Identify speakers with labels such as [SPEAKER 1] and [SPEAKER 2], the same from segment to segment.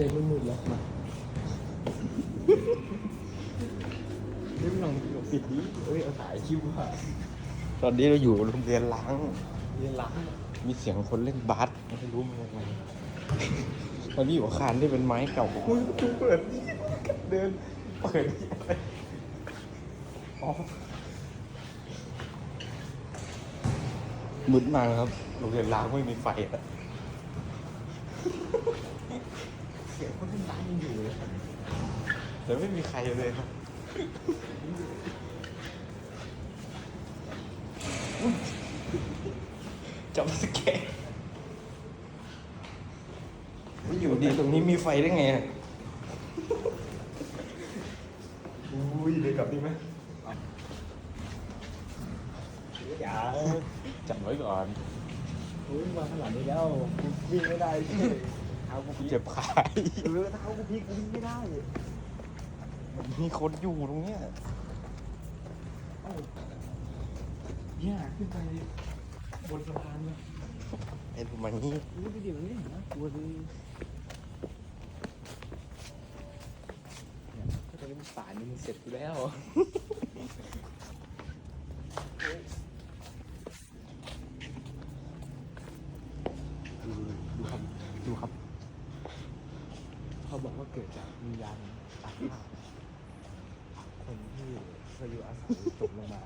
[SPEAKER 1] ดินมืดๆแล้วมาเรื่องลองลองปิดนี้เอ้ยเอาสายคิวว่า
[SPEAKER 2] ตอนนี้เราอยู่โรงเรียนล้าง
[SPEAKER 1] เรียนล้าง
[SPEAKER 2] มีเสียงคนเล่นบาสไม่รู้มันยังไงตอนนี้อยู่อาคารที่เป็นไม้เก่า
[SPEAKER 1] อุ้ยประตูเปิดเดินเปิดอ๋อ
[SPEAKER 2] มืดมากครับโรงเรียนล้างไม่มีไฟอะ
[SPEAKER 1] เสียงคนเล่นล้างยังอยู่เลย
[SPEAKER 2] แต่ ไม่มีใครเลยครับจำสแกนไม่อยู่ดีตรงนี้มีไฟได้ไงอะ
[SPEAKER 1] อุ้ยเดินกลับดีไหมอย่า
[SPEAKER 2] จับไว้ก่อน
[SPEAKER 1] อุ้ยมาขนาดนี้แล้วกูวิ่งไม่ได้พี่เท้ากูพลิก
[SPEAKER 2] เจ็บขา
[SPEAKER 1] เออเท้ากูพลิกกูวิ่งไม่ได้
[SPEAKER 2] มีคนอยู่ตรงเนี้ย
[SPEAKER 1] เอ้าเนี่ยขึ้นไปบนสะพานเลย
[SPEAKER 2] ไอ้ประมาณนี้
[SPEAKER 1] นี่ไปเดี๋ยวนี้นะกลัวเลยเนี่ยก็จะเป็นป่านนี้มันเสร็จอยู่แล้ว ดูดูครับ ดูครับ เขาบอกว่าเกิดจากวิญญาณตาข้าว คนที่เคยอยู่อาศัยตกลงมา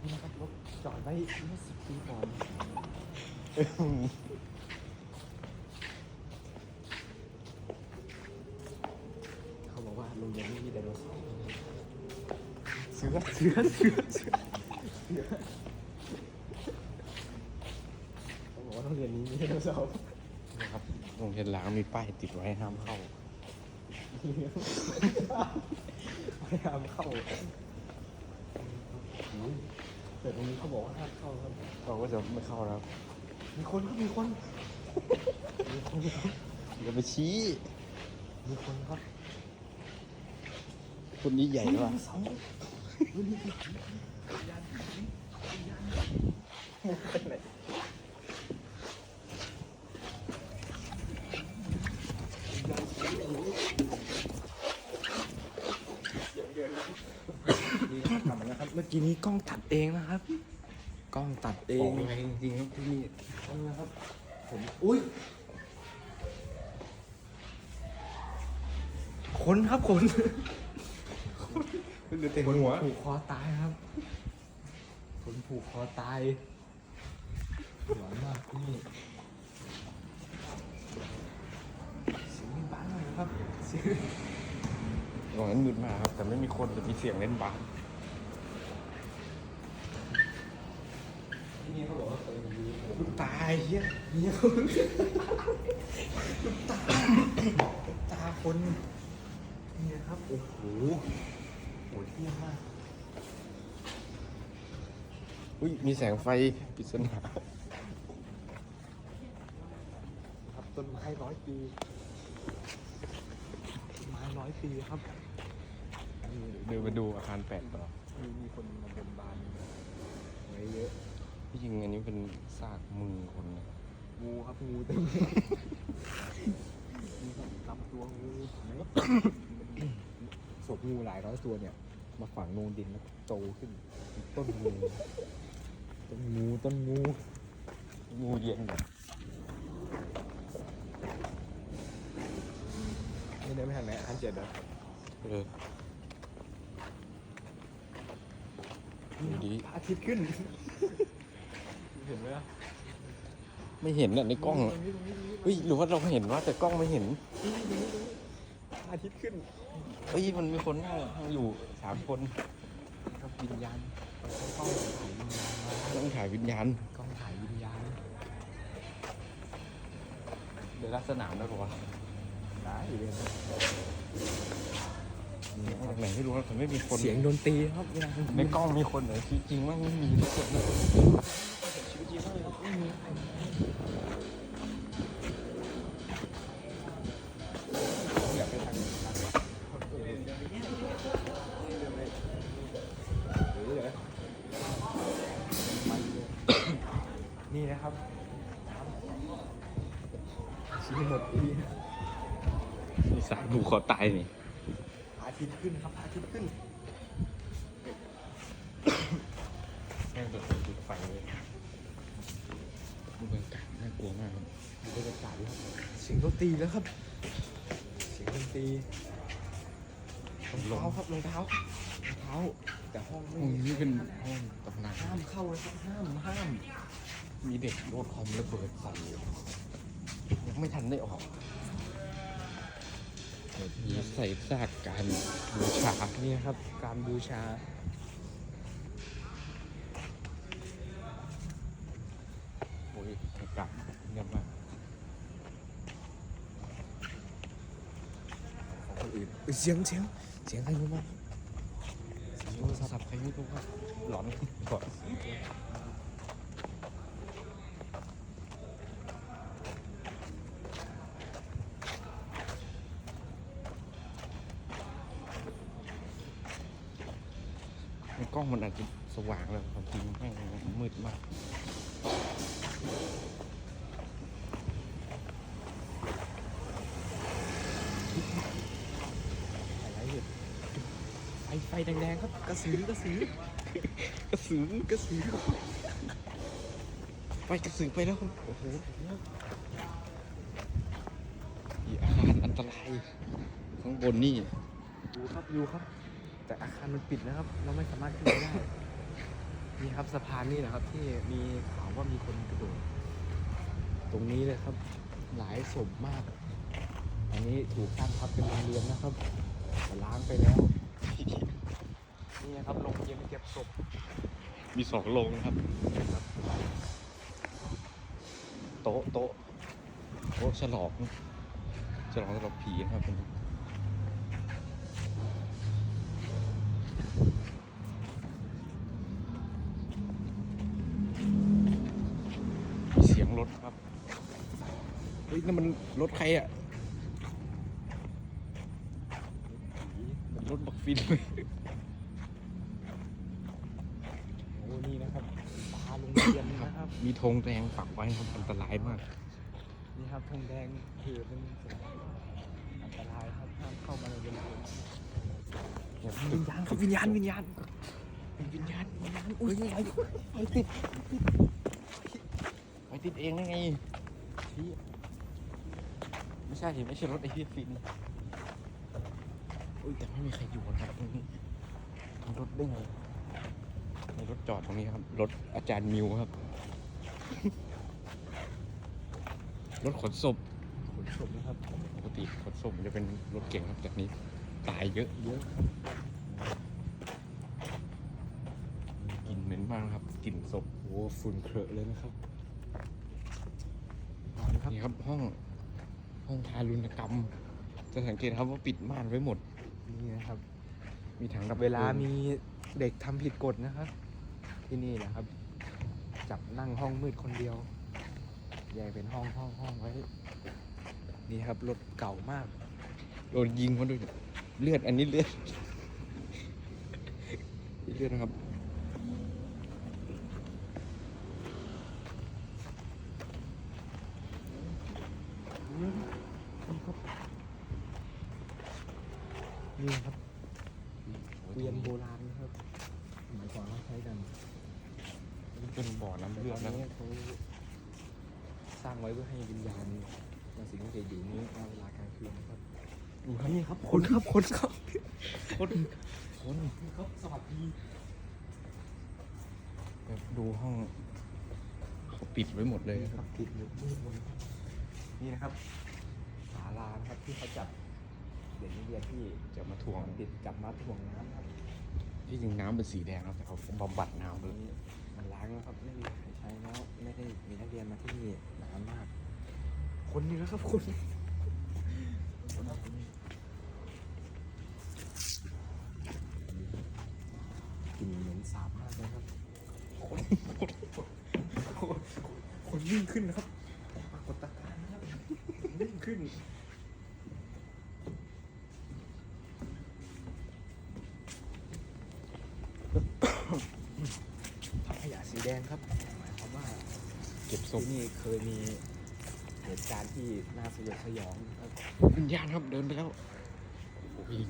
[SPEAKER 1] นี่นะครับรถจอดไว้เมื่อสิบปีก่อนเขาบอกว่าโรงเรียนนี้มีไดโนเสาร์เสือเสือเสือเสือเสือเขาบอกว่าโรงเรียนนี้มีไดโนเสาร์
[SPEAKER 2] นะครับโรงเรียนล้างมีป้ายติดไว้ห้ามเข้า
[SPEAKER 1] พยายามเข้าแต่ตรงนี้เขาบอกว่าห้ามเข้าครับ
[SPEAKER 2] เราก็จะไม่เข้าแล้ว
[SPEAKER 1] มีคนครับมีคนมีคนครับ
[SPEAKER 2] อย่าไปชี้
[SPEAKER 1] มีคนครับ
[SPEAKER 2] คนนี้ใหญ่ว่ะ
[SPEAKER 1] มีเสาเฮ้ยมีผีวิญญาณผีวิญญาณมุกเป็นไหนญาณผีเดี๋ยวเดี๋ยว ดีครับทำมันนะครับ เมื่อกี้นี้กล้องตัดเองนะครับ กล้องตัดเอ
[SPEAKER 2] ของงไงจริงๆครับที่นี่
[SPEAKER 1] เอาละครับ ผม อุ้ย คนครับคน
[SPEAKER 2] เหลือแต่หัว
[SPEAKER 1] ผูกคอตายครับ คนผูกคอตายหวานมากนี่เสียงนี่บ้านเลยนะครับเสียง
[SPEAKER 2] ตรงนั้นมืดมากครับ แต่ไม่มีคนแต่มีเสียงเล่นบาส
[SPEAKER 1] ที่นี่เขาบอกว่าเคยมี
[SPEAKER 2] ลูกตายเฮีย
[SPEAKER 1] เนี่ย
[SPEAKER 2] ตาคน
[SPEAKER 1] เนี่ยครับโอ้โหโหเที่ยมมาก
[SPEAKER 2] อุ้ยมีแสงไฟปริศนา
[SPEAKER 1] ครับต้นไม้ร้อยปีต้นไม้ร้อยปีครับ
[SPEAKER 2] เดินมาดูอาคารแปดต่อ
[SPEAKER 1] มีมีคนมาบนบานไว้เยอะ
[SPEAKER 2] ที่จริงอันนี้เป็นซากมือคนนะ
[SPEAKER 1] งูครับงูเต็มเลยมีครับลำตัวงูเห็นไหมศพงูหลายร้อยตัวเนี่ย มาฝังลงดินแล้วโตขึ้นเป็นต้นงูต้นงูต้นงู
[SPEAKER 2] งูเย็นแบบ
[SPEAKER 1] นี่ได้ไม่ทันไหนอันเจ็ดอะ
[SPEAKER 2] เออดูดี
[SPEAKER 1] พระอาทิตย์ขึ้นเห็นไหมล่ะ
[SPEAKER 2] ไม่เห็นอะในกล้อง
[SPEAKER 1] ต
[SPEAKER 2] อะ
[SPEAKER 1] รงนี้ตรงนี้ตรงนี้
[SPEAKER 2] เฮ้ยหรือว่าเราเห็นว่าแต่กล้องไม่เห็น
[SPEAKER 1] ตรงนี้ตรงนี้พระอาทิตย์ขึ้น
[SPEAKER 2] เฮ้ยมันมีคนนั่งนั่งอยู่สามคน
[SPEAKER 1] ครับวิญญาณเขากล้องถ่ายวิญญาณมา
[SPEAKER 2] ต้องถ่ายวิญญาณ
[SPEAKER 1] กล้องถ่ายวิญญาณ
[SPEAKER 2] เดี๋ยวลักษณะได้ปะวะ
[SPEAKER 1] ได้เลย
[SPEAKER 2] นี่มาจากไหนไม่รู้นะแต่ไม่มีคน
[SPEAKER 1] เสียงดนตรีครับเวลาคุณ
[SPEAKER 2] ในกล้องมีคนเหรอชีวิตจริงมันไม่มีทุกคน
[SPEAKER 1] นี่นะครับชี้ให้หมดปี
[SPEAKER 2] มีสายผูกคอตายนี่
[SPEAKER 1] พระอาทิตย์ขึ้นครับพระอาทิตย์ขึ้น
[SPEAKER 2] แม่งแบบจุดไฟเลยบรรยากาศน่ากลัวมากครับ
[SPEAKER 1] ดูบรรยากาศดิครับเสียงดนตรีแล้วครับ เสียงดนตรีรองเท้าครับรองเท้ารองเท้า แต่ห้องไม่
[SPEAKER 2] ห้อง
[SPEAKER 1] มี
[SPEAKER 2] นี้เป็นห้องตำนาน
[SPEAKER 1] ห้ามเข้าเลยครับห้ามห้าม
[SPEAKER 2] มีเด็กโดนคอมระเบิดใส่ยังไม่ทันได้ออกมีใส่ซากการบูชา
[SPEAKER 1] นี่ครับ การบูชา
[SPEAKER 2] โอ้ยอากาศเงียบมาก
[SPEAKER 1] ข อื่นเอ้ยเสียงเสียงเสียงใครรู้ไหม
[SPEAKER 2] โทรศัพท์ใครไม่รู้ว่าหลอนก่อนกล้องมันอาจจะสว่างแล้วความจริงม่งมืดมาก
[SPEAKER 1] อะไรอยู่ไฟไฟแดงๆครับกระสือกระสือก
[SPEAKER 2] ระสือก
[SPEAKER 1] ระสือ
[SPEAKER 2] ไปกระสือไปแล้วโอ้โหอีอาคารอันตรายข้างบนนี่
[SPEAKER 1] อยู่ครับอยู่ครับ แต่อาคารมันปิดนะครับ เราไม่สามารถขึ้นไปได้นี่ครับสะพานนี่แหละครับ ที่มีข่าวว่ามีคนกระโดดตรงนี้เลยครับ หลายศพมาก อันนี้ถูกตั้งครับเป็นโรงเรียนนะครับแต่ล้างไปแล้ว นี่นะครับโรงเรียนเก็บศพ
[SPEAKER 2] มีสองโรงนะครับ โต๊ะโต๊ะโต๊ะฉลองฉลองสำหรับผีนะครับเป็นมีเสียงรถครับเฮ้ยนั่นมันรถใครอะรถบักฟินเลย
[SPEAKER 1] โอ้นี่นะครับตาโรงเรียนนะครับ
[SPEAKER 2] มีธงแดงปักไว้ครับอันตรายมาก
[SPEAKER 1] นี่ครับธงแดงคือเป็นสัญลักษณ์อันตรายครับห้ามเข้ามาในโรงเรียนวิญญาณครับวิญญาณวิญญาณ
[SPEAKER 2] วิญญาณ
[SPEAKER 1] วิญญาณอุ้ยไฟไฟติด
[SPEAKER 2] ไปติดเองได้ไงที่ไม่ใช่ไม่ใช่รถไอ้ที่ฟินอุ้ยแต่ไม่มีใครอยู่นะครับตรงนี้รถได้ไงมีรถจอดตรงนี้ครับ รถอาจารย์มิวครับ รถขนศพ
[SPEAKER 1] ขนศพนะครับ
[SPEAKER 2] ปกติขนศพมันจะเป็นรถเก่งครับจากนี้ตายเยอะ
[SPEAKER 1] เยอะ
[SPEAKER 2] กลิ่นเหม็นมากนะครับกลิ่นศพ
[SPEAKER 1] โอ้ฝุ่นเครอะเลยนะครับครับ
[SPEAKER 2] นี่ครับห้องห้องทารุณกรรม จะสังเกตครับว่าปิดม่านไว้หมด
[SPEAKER 1] นี่นะครับ
[SPEAKER 2] มีถังดับ
[SPEAKER 1] เวลา
[SPEAKER 2] พง
[SPEAKER 1] มีเด็กทำผิดกฎนะครับ ที่นี่แหละครับ จับนั่งห้องมืดคนเดียว แยกเป็นห้องห้องห้องไว้ นี่ครับรถเก่ามาก
[SPEAKER 2] โดนยิงมาด้วยเนี่ยเลือดอันนี้เลือดเลือดนะครับ
[SPEAKER 1] นี่ครับเกวียนโบราณนะครับสมัยก่อนเขาใช้กัน
[SPEAKER 2] นี่เป็นบ่อน้ำ
[SPEAKER 1] แต่
[SPEAKER 2] เลือ
[SPEAKER 1] ต
[SPEAKER 2] ด
[SPEAKER 1] อน
[SPEAKER 2] นะ
[SPEAKER 1] นี้เขา สร้างไว้เพื่อให้วิญญาณมาสิงสถิตอยู่นี้ในเวลากลางคืนนะครับ
[SPEAKER 2] ดูครับ
[SPEAKER 1] นี่ครับคนครับคนครับ
[SPEAKER 2] คนคน
[SPEAKER 1] นี่ครับสวัสดี
[SPEAKER 2] แบบดูห้องเขาปิดไว้หมดเลย
[SPEAKER 1] นี่
[SPEAKER 2] ค
[SPEAKER 1] ค
[SPEAKER 2] รั
[SPEAKER 1] รั
[SPEAKER 2] บบ
[SPEAKER 1] ติดมืดมืดบนนี่นะครับศาลานะครับที่เขาจับเด็กนักเรียนที่
[SPEAKER 2] จะมาถ่วง
[SPEAKER 1] ติดจับมาถ่วงน้ำครับ
[SPEAKER 2] ที่จริงน้ำเป็นสีแดงครับแต่เขาบำบัดน้ำ
[SPEAKER 1] ต
[SPEAKER 2] เล
[SPEAKER 1] อน
[SPEAKER 2] ย
[SPEAKER 1] นี้ มันล้างแล้วครับไม่มีใครใช้แล้วไม่ได้มีนักเรียนมาที่นี่นานมาก คนนี้แล้วครับคนกลิ่นเหม็นสาบมากเลยครับคนคนคนวิ่งขึ้นนะครับปรากฏการณ์นะครับวิ่งขึ้น
[SPEAKER 2] ศพ
[SPEAKER 1] ที่นี่เคยมีเหตุการณ์ที่น่าสยดสยองนะครับ
[SPEAKER 2] วิญญาณครับเดินไปแล้วโอ้ย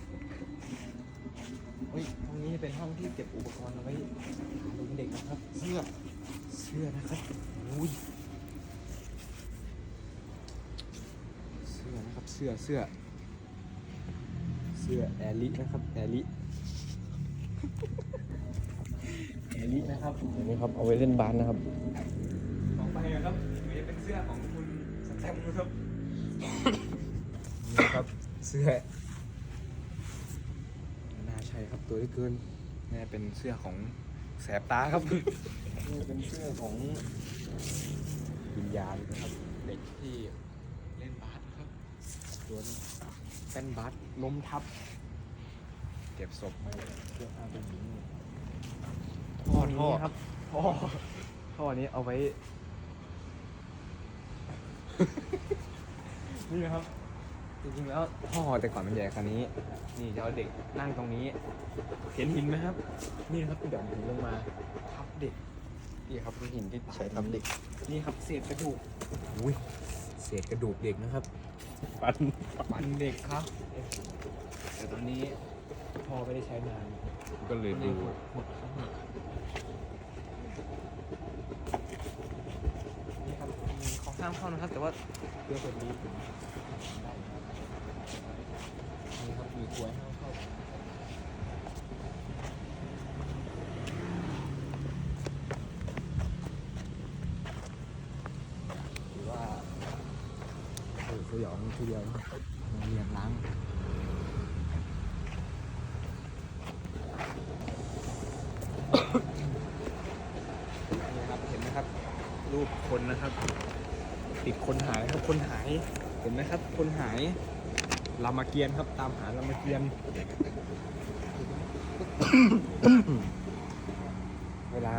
[SPEAKER 1] เฮ้ยห้องนี้เป็นห้องที่เก็บอุปกรณ์เอาไว้เลี้ยงเด็กนะครับ
[SPEAKER 2] เสื้อ
[SPEAKER 1] เสื้อนะครับอุ้ยเสื้อนะครับเสื้อเสื้อ เสื้อแอลินะครับแอลิแอลินะครับ
[SPEAKER 2] อันนี้ครับเอาไว้เล่นบาสนะครับ
[SPEAKER 1] ของไปครับเหมือนจะเป็นเสื้อของคุณสแตมป์นะครับนี่ครับเสื้อไม่น่าใช่ครับตัวที่เกินนี่เป็นเสื้อของแสบตาครับนี่เป็นเสื้อของวิญญาณนะครับ เด็กที่เล่นบาสนะครับโดนเส้นบาสล้มทับ เก็บศพไปเพื่อเอาไปหนี
[SPEAKER 2] ท่อท่อ
[SPEAKER 1] นี้ครับท่อท่อนี้เอาไว้ นี่นะครับ จริงๆแล้วท่อแต่ก่อนมันใหญ่ขนาดนี้ นี่จะเอาเด็กนั่งตรงนี้ เห็นหินไหมครับ นี่นะครับหย่อนหินลงมาทับเด็ก
[SPEAKER 2] นี่ครับคือหินที่ใช้ทำเด็ก
[SPEAKER 1] นี่ครับเศษกระดูกอุ้ยเศษกระดูกเด็กนะครับ
[SPEAKER 2] ฟัน
[SPEAKER 1] ฟันเด็กครับแต่ตอนนี้พ่อไม่ได้ใช้นาน
[SPEAKER 2] ก็เลยดู
[SPEAKER 1] หมดครับนี่ครับมีของ ห้ามเข้านะครับ แต่ว่าเพื่อคนนี้ผมได้ครับนี่ครับมีกล้วยห้ามเข้าหรือว่าเออสยองทีเดียวนะครับโรงเรียนล้างนี่ครับเห็นไหมครับรูปคนนะครับติด คนหายเห็นไหมครับ คนหายรามเกียรติ์ครับ ตามหารามเกียรติ์เวลา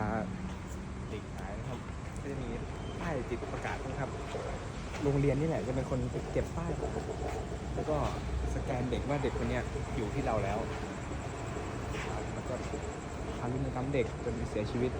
[SPEAKER 1] เด็กหายนะครับก็จะมีป้ายติดประกาศนะครับ โรงเรียนนี่แหละจะเป็นคนไปเก็บป้ายแล้วก็สแกนเด็กว่าเด็กคนเนี้ยอยู่ที่เราแล้วแล้วก็ทารุณกรรมเด็กจนเสียชีวิต